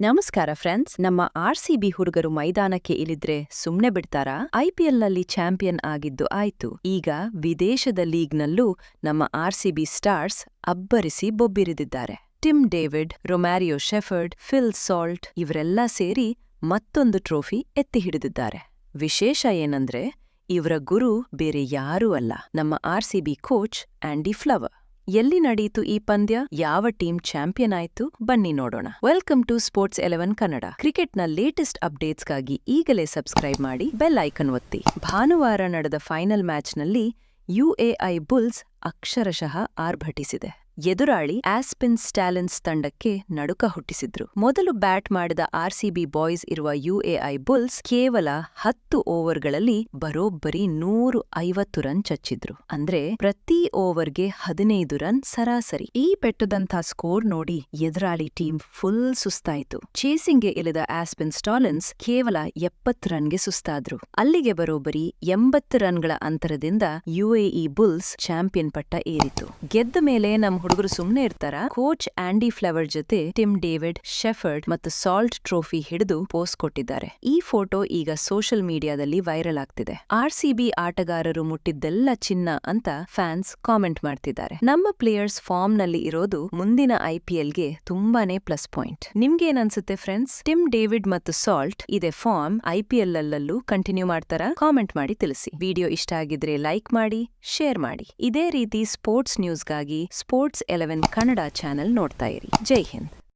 ನಮಸ್ಕಾರ ಫ್ರೆಂಡ್ಸ್ ನಮ್ಮ R C B ಹುಡುಗರು ಮೈದಾನಕ್ಕೆ ಇಳಿದ್ರೆ ಸುಮ್ನೆ ಬಿಡ್ತಾರಾ? ಐಪಿಎಲ್ನಲ್ಲಿ ಚಾಂಪಿಯನ್ ಆಗಿದ್ದು ಆಯ್ತು. ಈಗ ವಿದೇಶದ ಲೀಗ್ನಲ್ಲೂ ನಮ್ಮ ಆರ್ ಸಿ ಬಿ ಸ್ಟಾರ್ಸ್ ಅಬ್ಬರಿಸಿ ಬೊಬ್ಬಿರಿದಿದ್ದಾರೆ. Tim David, Romario Shepherd, Phil Salt ಇವರೆಲ್ಲ ಸೇರಿ ಮತ್ತೊಂದು ಟ್ರೋಫಿ ಎತ್ತಿ ಹಿಡಿದಿದ್ದಾರೆ. ವಿಶೇಷ ಏನಂದ್ರೆ, ಇವರ ಗುರು ಬೇರೆ ಯಾರೂ ಅಲ್ಲ. ನಮ್ಮ R C B coach Andy Flower ಎಲ್ಲಿ ನಡೆಯಿತು ಈ ಪಂದ್ಯ? ಯಾವ ಟೀಮ್ ಚಾಂಪಿಯನ್ ಆಯ್ತು? ಬನ್ನಿ ನೋಡೋಣ. Welcome to sports eleven Kannada. ಕ್ರಿಕೆಟ್ನ ಲೇಟೆಸ್ಟ್ ಅಪ್ಡೇಟ್ಸ್ಗಾಗಿ ಈಗಲೇ ಸಬ್ಸ್ಕ್ರೈಬ್ ಮಾಡಿ ಬೆಲ್ ಐಕನ್ ಒತ್ತಿ. ಭಾನುವಾರ ನಡೆದ ಫೈನಲ್ ಮ್ಯಾಚ್ನಲ್ಲಿ ಯುಎಐ ಬುಲ್ಸ್ ಅಕ್ಷರಶಃ ಆರ್ಭಟಿಸಿದೆ. ಎದುರಾಳಿ ಆಸ್ಪಿನ್ ಸ್ಟಾಲಿನ್ಸ್ ತಂಡಕ್ಕೆ ನಡುಕ ಹುಟ್ಟಿಸಿದ್ರು. ಮೊದಲು ಬ್ಯಾಟ್ ಮಾಡಿದ ಆರ್ಸಿಬಿ ಬಾಯ್ಸ್ ಇರುವ ಯುಎಐ ಬುಲ್ಸ್ ಕೇವಲ ಹತ್ತು ಓವರ್ಗಳಲ್ಲಿ ಬರೋಬ್ಬರಿ ನೂರು ಐವತ್ತು ರನ್ ಚಚ್ಚಿದ್ರು. ಅಂದ್ರೆ ಪ್ರತಿ ಓವರ್ಗೆ ಹದಿನೈದು ರನ್ ಸರಾಸರಿ. ಈ ಪೆಟ್ಟದಂಥ ಸ್ಕೋರ್ ನೋಡಿ ಎದುರಾಳಿ ಟೀಮ್ ಫುಲ್ ಸುಸ್ತಾಯಿತು. ಚೇಸಿಂಗ್ಗೆ ಇಳಿದ ಆಸ್ಪಿನ್ ಸ್ಟಾಲಿನ್ಸ್ ಕೇವಲ ಎಪ್ಪತ್ತು ರನ್ಗೆ ಸುಸ್ತಾದ್ರು. ಅಲ್ಲಿಗೆ ಬರೋಬ್ಬರಿ ಎಂಬತ್ತು ರನ್ಗಳ ಅಂತರದಿಂದ ಯುಎಇ ಬುಲ್ಸ್ ಚಾಂಪಿಯನ್ ಪಟ್ಟ ಏರಿತು. ಗೆದ್ದ ಮೇಲೆ ನಮ್ ಹುಡುಗರು ಸುಮ್ನೆ ಇರ್ತಾರ? ಕೋಚ್ ಆಂಡಿ ಫ್ಲವರ್ ಜೊತೆ ಟಿಮ್ ಡೇವಿಡ್, ಶೆಫರ್ಡ್ ಮತ್ತು ಸಾಲ್ಟ್ ಟ್ರೋಫಿ ಹಿಡಿದು ಪೋಸ್ಟ್ ಕೊಟ್ಟಿದ್ದಾರೆ. ಈ ಫೋಟೋ ಈಗ ಸೋಷಿಯಲ್ ಮೀಡಿಯಾದಲ್ಲಿ ವೈರಲ್ ಆಗ್ತಿದೆ. ಆರ್ಸಿಬಿ ಆಟಗಾರರು ಮುಟ್ಟಿದ್ದೆಲ್ಲ ಚಿನ್ನ ಅಂತ ಫ್ಯಾನ್ಸ್ ಕಾಮೆಂಟ್ ಮಾಡ್ತಿದ್ದಾರೆ. ನಮ್ಮ ಪ್ಲೇಯರ್ಸ್ ಫಾರ್ಮ್ನಲ್ಲಿ ಇರೋದು ಮುಂದಿನ ಐಪಿಎಲ್ಗೆ ತುಂಬಾನೇ ಪ್ಲಸ್ ಪಾಯಿಂಟ್. ನಿಮ್ಗೇನನ್ಸುತ್ತೆ ಫ್ರೆಂಡ್ಸ್? ಟಿಮ್ ಡೇವಿಡ್ ಮತ್ತು ಸಾಲ್ಟ್ ಇದೆ ಫಾರ್ಮ್ ಐಪಿಎಲ್ ಅಲ್ಲೂ ಕಂಟಿನ್ಯೂ ಮಾಡ್ತಾರಾ? ಕಾಮೆಂಟ್ ಮಾಡಿ ತಿಳಿಸಿ. ವಿಡಿಯೋ ಇಷ್ಟ ಆಗಿದ್ರೆ ಲೈಕ್ ಮಾಡಿ, ಶೇರ್ ಮಾಡಿ. ಇದೇ ರೀತಿ ಸ್ಪೋರ್ಟ್ಸ್ ನ್ಯೂಸ್ಗಾಗಿ ಸ್ಪೋರ್ಟ್ಸ್ ಎಲೆವೆನ್ ಕನ್ನಡ ಚಾನೆಲ್ ನೋಡ್ತಾ ಇರಿ. ಜೈ ಹಿಂದ್.